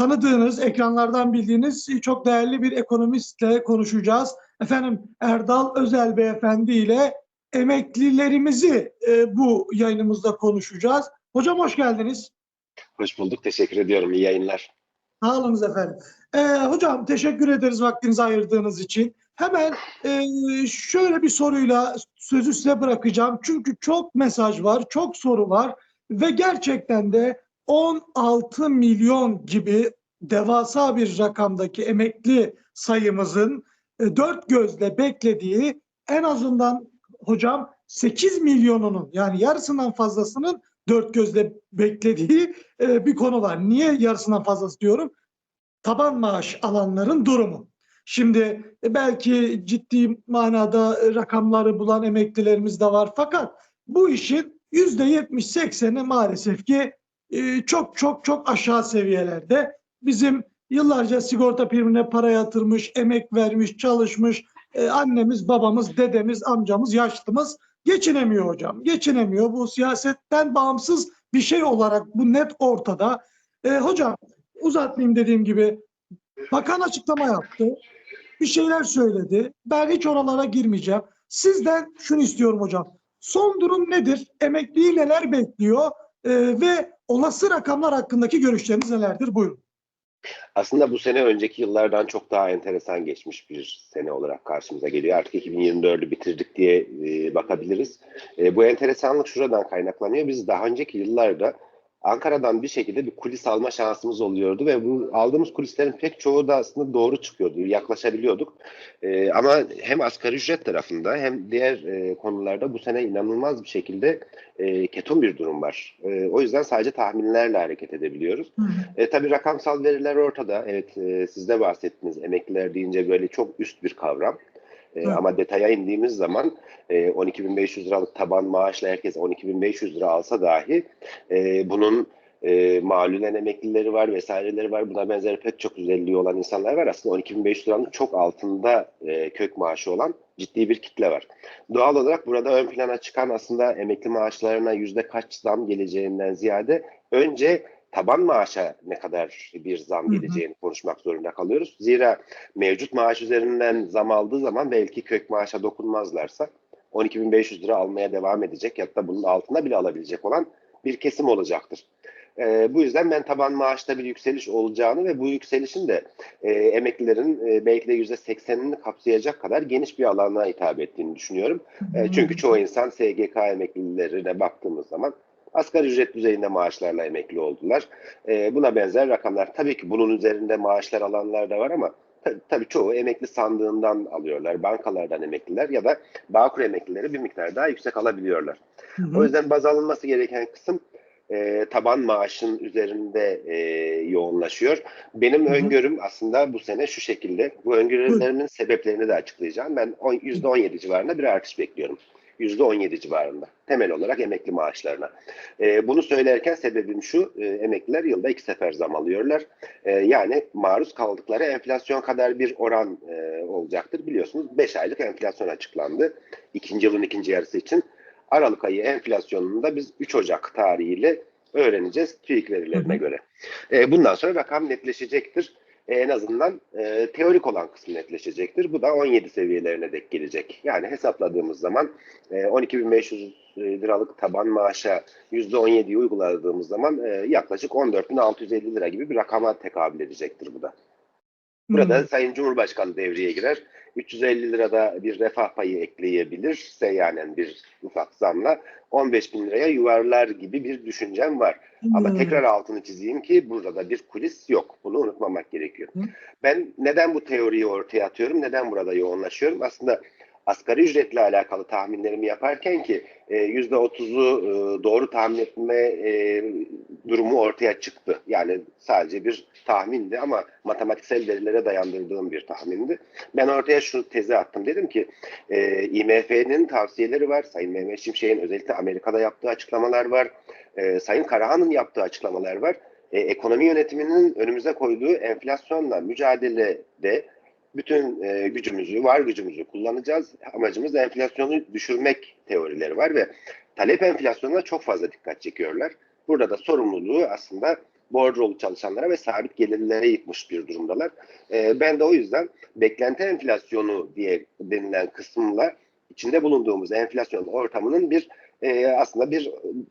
tanıdığınız, ekranlardan bildiğiniz çok değerli bir ekonomistle konuşacağız. Efendim Erdal Özel Beyefendi ile emeklilerimizi e, bu yayınımızda konuşacağız. Hocam hoş geldiniz. Hoş bulduk. Teşekkür ediyorum. İyi yayınlar. Sağ olunuz efendim. Ee, hocam teşekkür ederiz vaktinizi ayırdığınız için. Hemen e, şöyle bir soruyla sözü size bırakacağım. Çünkü çok mesaj var, çok soru var ve gerçekten de 16 milyon gibi devasa bir rakamdaki emekli sayımızın e, dört gözle beklediği en azından hocam 8 milyonunun yani yarısından fazlasının dört gözle beklediği e, bir konu var. Niye yarısından fazlası diyorum? Taban maaş alanların durumu. Şimdi e, belki ciddi manada rakamları bulan emeklilerimiz de var. Fakat bu işin yüzde yetmiş sekseni maalesef ki e, çok çok çok aşağı seviyelerde. Bizim yıllarca sigorta primine para yatırmış, emek vermiş, çalışmış e, annemiz, babamız, dedemiz, amcamız, yaşlımız geçinemiyor hocam. Geçinemiyor. Bu siyasetten bağımsız bir şey olarak bu net ortada. E, hocam uzatmayayım dediğim gibi bakan açıklama yaptı. Bir şeyler söyledi. Ben hiç oralara girmeyeceğim. Sizden şunu istiyorum hocam. Son durum nedir? Emekliyi neler bekliyor? E, ve olası rakamlar hakkındaki görüşleriniz nelerdir? Buyurun. Aslında bu sene önceki yıllardan çok daha enteresan geçmiş bir sene olarak karşımıza geliyor. Artık 2024'ü bitirdik diye e, bakabiliriz. E, bu enteresanlık şuradan kaynaklanıyor. Biz daha önceki yıllarda Ankara'dan bir şekilde bir kulis alma şansımız oluyordu ve bu aldığımız kulislerin pek çoğu da aslında doğru çıkıyordu, yaklaşabiliyorduk. Ee, ama hem asgari ücret tarafında hem diğer e, konularda bu sene inanılmaz bir şekilde e, ketum bir durum var. E, o yüzden sadece tahminlerle hareket edebiliyoruz. Hı. E, tabii rakamsal veriler ortada. Evet e, siz de bahsettiniz emekliler deyince böyle çok üst bir kavram. E, ama detaya indiğimiz zaman e, 12.500 liralık taban maaşla herkes 12.500 lira alsa dahi e, bunun e, malulen emeklileri var vesaireleri var. Buna benzer pek çok özelliği olan insanlar var. Aslında 12.500 liranın çok altında e, kök maaşı olan ciddi bir kitle var. Doğal olarak burada ön plana çıkan aslında emekli maaşlarına yüzde kaç zam geleceğinden ziyade önce taban maaşa ne kadar bir zam geleceğini konuşmak zorunda kalıyoruz. Zira mevcut maaş üzerinden zam aldığı zaman belki kök maaşa dokunmazlarsa 12.500 lira almaya devam edecek ya da bunun altında bile alabilecek olan bir kesim olacaktır. Ee, bu yüzden ben taban maaşta bir yükseliş olacağını ve bu yükselişin de e, emeklilerin e, belki de %80'ini kapsayacak kadar geniş bir alana hitap ettiğini düşünüyorum. E, çünkü çoğu insan SGK emeklilerine baktığımız zaman asgari ücret düzeyinde maaşlarla emekli oldular. E, buna benzer rakamlar. Tabii ki bunun üzerinde maaşlar alanlar da var ama ta- tabii çoğu emekli sandığından alıyorlar. Bankalardan emekliler ya da Bağkur emeklileri bir miktar daha yüksek alabiliyorlar. Hı hı. O yüzden baz alınması gereken kısım e, taban maaşın üzerinde e, yoğunlaşıyor. Benim Hı hı. öngörüm aslında bu sene şu şekilde. Bu öngörülerimin sebeplerini de açıklayacağım. Ben on- %17 civarında bir artış bekliyorum. %17 civarında. Temel olarak emekli maaşlarına. E, bunu söylerken sebebim şu. e, emekliler yılda iki sefer zam alıyorlar. E, yani maruz kaldıkları enflasyon kadar bir oran e, olacaktır. Biliyorsunuz 5 aylık enflasyon açıklandı. İkinci yılın ikinci yarısı için. Aralık ayı enflasyonunu da biz 3 Ocak tarihiyle öğreneceğiz TÜİK verilerine göre. E, bundan sonra rakam netleşecektir. E, en azından e, teorik olan kısmı netleşecektir. Bu da 17 seviyelerine dek gelecek. Yani hesapladığımız zaman e, 12.500 liralık taban maaşa %17'yi uyguladığımız zaman e, yaklaşık 14.650 lira gibi bir rakama tekabül edecektir bu da. Burada Hı. Sayın Cumhurbaşkanı devreye girer. 350 lirada bir refah payı ekleyebilirse yani bir ufak zamla 15 bin liraya yuvarlar gibi bir düşüncem var. Ama Hı. tekrar altını çizeyim ki burada da bir kulis yok. Bunu unutmamak gerekiyor. Hı. Ben neden bu teoriyi ortaya atıyorum? Neden burada yoğunlaşıyorum? Aslında asgari ücretle alakalı tahminlerimi yaparken ki e, %30'u e, doğru tahmin etme e, durumu ortaya çıktı. Yani sadece bir tahmindi ama matematiksel verilere dayandırdığım bir tahmindi. Ben ortaya şu tezi attım. Dedim ki IMF'nin tavsiyeleri var. Sayın Mehmet Şimşek'in özellikle Amerika'da yaptığı açıklamalar var. Sayın Karahan'ın yaptığı açıklamalar var. Ekonomi yönetiminin önümüze koyduğu enflasyonla mücadelede bütün e, gücümüzü, var gücümüzü kullanacağız. Amacımız enflasyonu düşürmek teorileri var ve talep enflasyonuna çok fazla dikkat çekiyorlar. Burada da sorumluluğu aslında bordrolu çalışanlara ve sabit gelirlilere yıkmış bir durumdalar. E, ben de o yüzden beklenti enflasyonu diye denilen kısımla içinde bulunduğumuz enflasyon ortamının bir e, aslında bir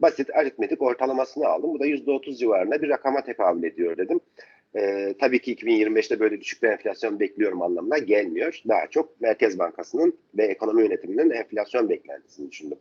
basit aritmetik ortalamasını aldım. Bu da %30 civarında bir rakama tekabül ediyor dedim. E, tabii ki 2025'te böyle düşük bir enflasyon bekliyorum anlamına gelmiyor. Daha çok Merkez Bankası'nın ve ekonomi yönetiminin enflasyon beklentisini düşündüm.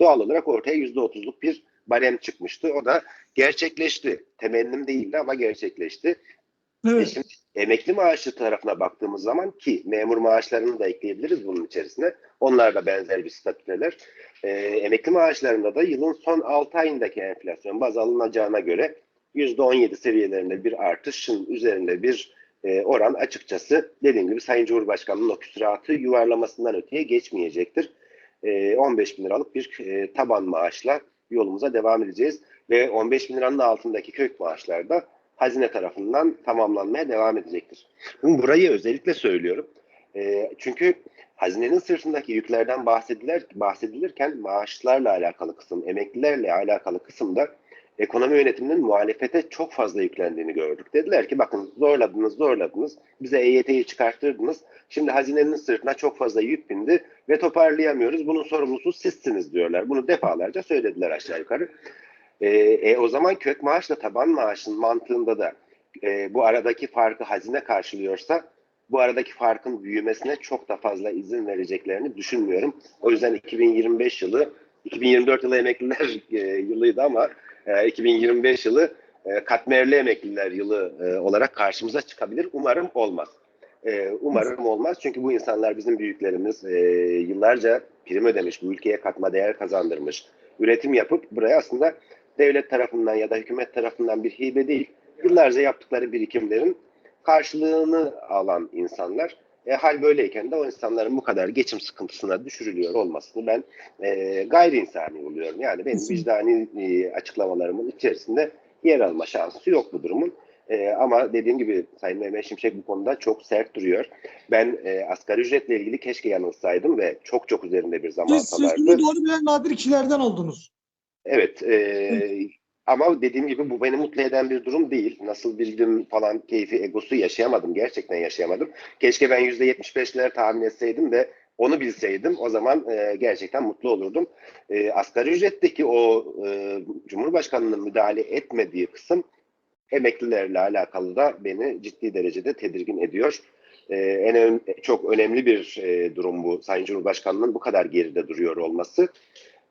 Doğal olarak ortaya %30'luk bir barem çıkmıştı. O da gerçekleşti. Temennim değildi ama gerçekleşti. E Evet. şimdi emekli maaşı tarafına baktığımız zaman ki memur maaşlarını da ekleyebiliriz bunun içerisine. Onlar da benzer bir statüdeler. Ee, emekli maaşlarında da yılın son 6 ayındaki enflasyon baz alınacağına göre %17 seviyelerinde bir artışın üzerinde bir e, oran açıkçası dediğim gibi Sayın Cumhurbaşkanı'nın o küsuratı yuvarlamasından öteye geçmeyecektir. E, 15 bin liralık bir e, taban maaşla yolumuza devam edeceğiz ve 15 bin liranın altındaki kök maaşlar da hazine tarafından tamamlanmaya devam edecektir. Bunu burayı özellikle söylüyorum. E, çünkü hazinenin sırtındaki yüklerden bahsedilir, bahsedilirken maaşlarla alakalı kısım, emeklilerle alakalı kısımda ekonomi yönetiminin muhalefete çok fazla yüklendiğini gördük. Dediler ki bakın zorladınız zorladınız bize EYT'yi çıkarttırdınız. Şimdi hazinenin sırtına çok fazla yük bindi ve toparlayamıyoruz. Bunun sorumlusu sizsiniz diyorlar. Bunu defalarca söylediler aşağı yukarı. E, e, o zaman kök maaşla taban maaşın mantığında da e, bu aradaki farkı hazine karşılıyorsa bu aradaki farkın büyümesine çok da fazla izin vereceklerini düşünmüyorum. O yüzden 2025 yılı, 2024 yılı emekliler e, yılıydı ama e, 2025 yılı e, katmerli emekliler yılı e, olarak karşımıza çıkabilir. Umarım olmaz. E, umarım olmaz çünkü bu insanlar bizim büyüklerimiz e, yıllarca prim ödemiş, bu ülkeye katma değer kazandırmış, üretim yapıp buraya aslında devlet tarafından ya da hükümet tarafından bir hibe değil, yıllarca yaptıkları birikimlerin karşılığını alan insanlar. E, hal böyleyken de o insanların bu kadar geçim sıkıntısına düşürülüyor olmasını ben e, gayri insani buluyorum. Yani benim vicdani e, açıklamalarımın içerisinde yer alma şansı yok bu durumun. E, ama dediğim gibi Sayın Mehmet Şimşek bu konuda çok sert duruyor. Ben e, asgari ücretle ilgili keşke yanılsaydım ve çok çok üzerinde bir zaman Siz, siz salardı. bunu doğru bilen nadir kişilerden oldunuz. Evet. e, ama dediğim gibi bu beni mutlu eden bir durum değil. Nasıl bildim falan keyfi egosu yaşayamadım. Gerçekten yaşayamadım. Keşke ben %75'ler tahmin etseydim de onu bilseydim o zaman e, gerçekten mutlu olurdum. E, asgari ücretteki o e, Cumhurbaşkanı'nın müdahale etmediği kısım emeklilerle alakalı da beni ciddi derecede tedirgin ediyor. E, en ön- çok önemli bir e, durum bu. Sayın Cumhurbaşkanı'nın bu kadar geride duruyor olması.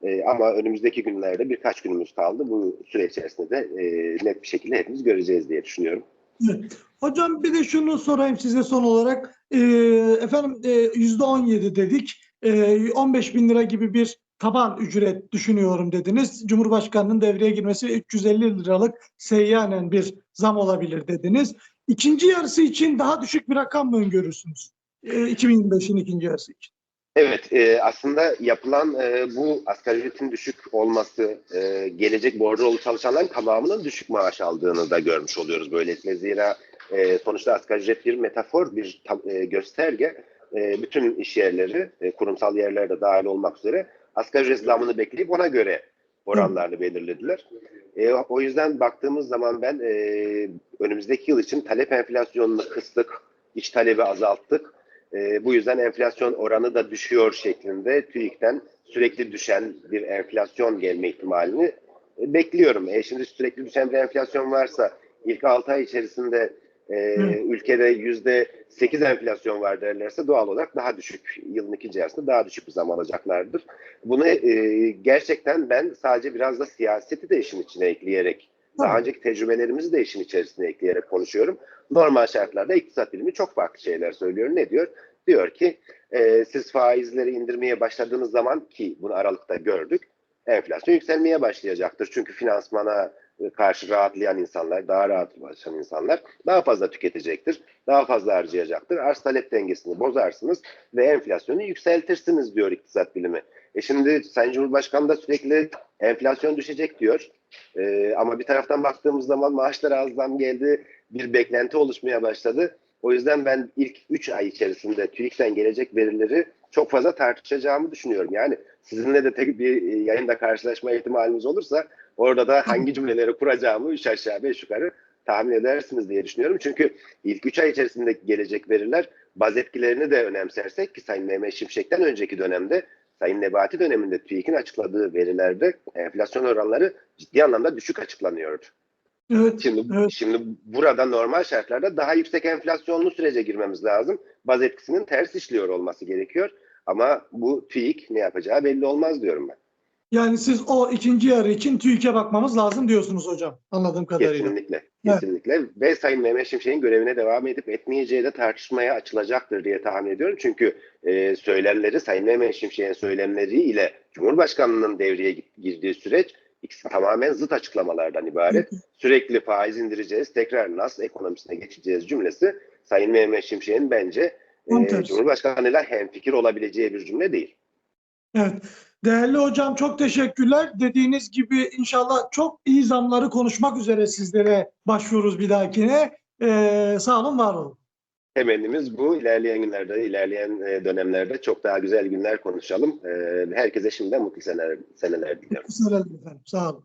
E, ama önümüzdeki günlerde birkaç günümüz kaldı. Bu süre içerisinde de e, net bir şekilde hepimiz göreceğiz diye düşünüyorum. Hocam bir de şunu sorayım size son olarak. Ee, efendim e, %17 dedik. Ee, 15 bin lira gibi bir taban ücret düşünüyorum dediniz. Cumhurbaşkanının devreye girmesi ve 350 liralık seyyanen bir zam olabilir dediniz. İkinci yarısı için daha düşük bir rakam mı öngörürsünüz? Ee, 2025'in ikinci yarısı için. Evet, e, aslında yapılan e, bu asgari ücretin düşük olması, e, gelecek bordrolu çalışanların tamamının düşük maaş aldığını da görmüş oluyoruz böylelikle. Zira e, sonuçta asgari ücret bir metafor, bir tam- e, gösterge. E, bütün iş yerleri, e, kurumsal yerler de dahil olmak üzere asgari ücret zamını bekleyip ona göre oranlarını belirlediler. E, o yüzden baktığımız zaman ben e, önümüzdeki yıl için talep enflasyonunu kıstık, iç talebi azalttık. E, bu yüzden enflasyon oranı da düşüyor şeklinde TÜİK'ten sürekli düşen bir enflasyon gelme ihtimalini e, bekliyorum. E, şimdi sürekli düşen bir enflasyon varsa ilk 6 ay içerisinde e, ülkede yüzde 8 enflasyon var derlerse doğal olarak daha düşük yılın ikinci yarısında daha düşük bir zam alacaklardır. Bunu e, gerçekten ben sadece biraz da siyaseti de işin içine ekleyerek daha önceki tecrübelerimizi de işin içerisine ekleyerek konuşuyorum. Normal şartlarda iktisat bilimi çok farklı şeyler söylüyor. Ne diyor? Diyor ki e, siz faizleri indirmeye başladığınız zaman ki bunu Aralık'ta gördük. Enflasyon yükselmeye başlayacaktır. Çünkü finansmana e, karşı rahatlayan insanlar, daha rahat başlayan insanlar daha fazla tüketecektir. Daha fazla harcayacaktır. Arz talep dengesini bozarsınız ve enflasyonu yükseltirsiniz diyor iktisat bilimi. E şimdi Sayın Cumhurbaşkanı da sürekli enflasyon düşecek diyor. E, ama bir taraftan baktığımız zaman maaşlara az zam geldi. Bir beklenti oluşmaya başladı. O yüzden ben ilk 3 ay içerisinde TÜİK'ten gelecek verileri çok fazla tartışacağımı düşünüyorum. Yani sizinle de tek bir e, yayında karşılaşma ihtimalimiz olursa orada da hangi cümleleri kuracağımı üç aşağı beş yukarı tahmin edersiniz diye düşünüyorum. Çünkü ilk 3 ay içerisinde gelecek veriler baz etkilerini de önemsersek ki Sayın Mehmet Şimşek'ten önceki dönemde Sayın Nebati döneminde TÜİK'in açıkladığı verilerde enflasyon oranları ciddi anlamda düşük açıklanıyordu. Evet. Şimdi, Evet. şimdi burada normal şartlarda daha yüksek enflasyonlu sürece girmemiz lazım. Baz etkisinin ters işliyor olması gerekiyor. Ama bu TÜİK ne yapacağı belli olmaz diyorum ben. Yani siz o ikinci yarı için TÜİK'e bakmamız lazım diyorsunuz hocam. Anladığım kadarıyla. Kesinlikle. Evet. Kesinlikle. Ve Sayın Mehmet Şimşek'in görevine devam edip etmeyeceği de tartışmaya açılacaktır diye tahmin ediyorum. Çünkü e, söylemleri, Sayın Mehmet Şimşek'in söylemleri ile Cumhurbaşkanlığının devreye gi- girdiği süreç ikisi tamamen zıt açıklamalardan ibaret. Sürekli faiz indireceğiz, tekrar nasıl ekonomisine geçeceğiz cümlesi Sayın Mehmet Şimşek'in bence e. Cumhurbaşkanıyla hemfikir olabileceği bir cümle değil. Evet. Değerli hocam çok teşekkürler. Dediğiniz gibi inşallah çok iyi zamları konuşmak üzere sizlere başvururuz bir dahakine. Ee, sağ olun, var olun. Temennimiz bu. İlerleyen günlerde, ilerleyen e, dönemlerde çok daha güzel günler konuşalım. E, herkese şimdiden mutlu seneler, seneler diliyorum. Seneler efendim. Sağ olun.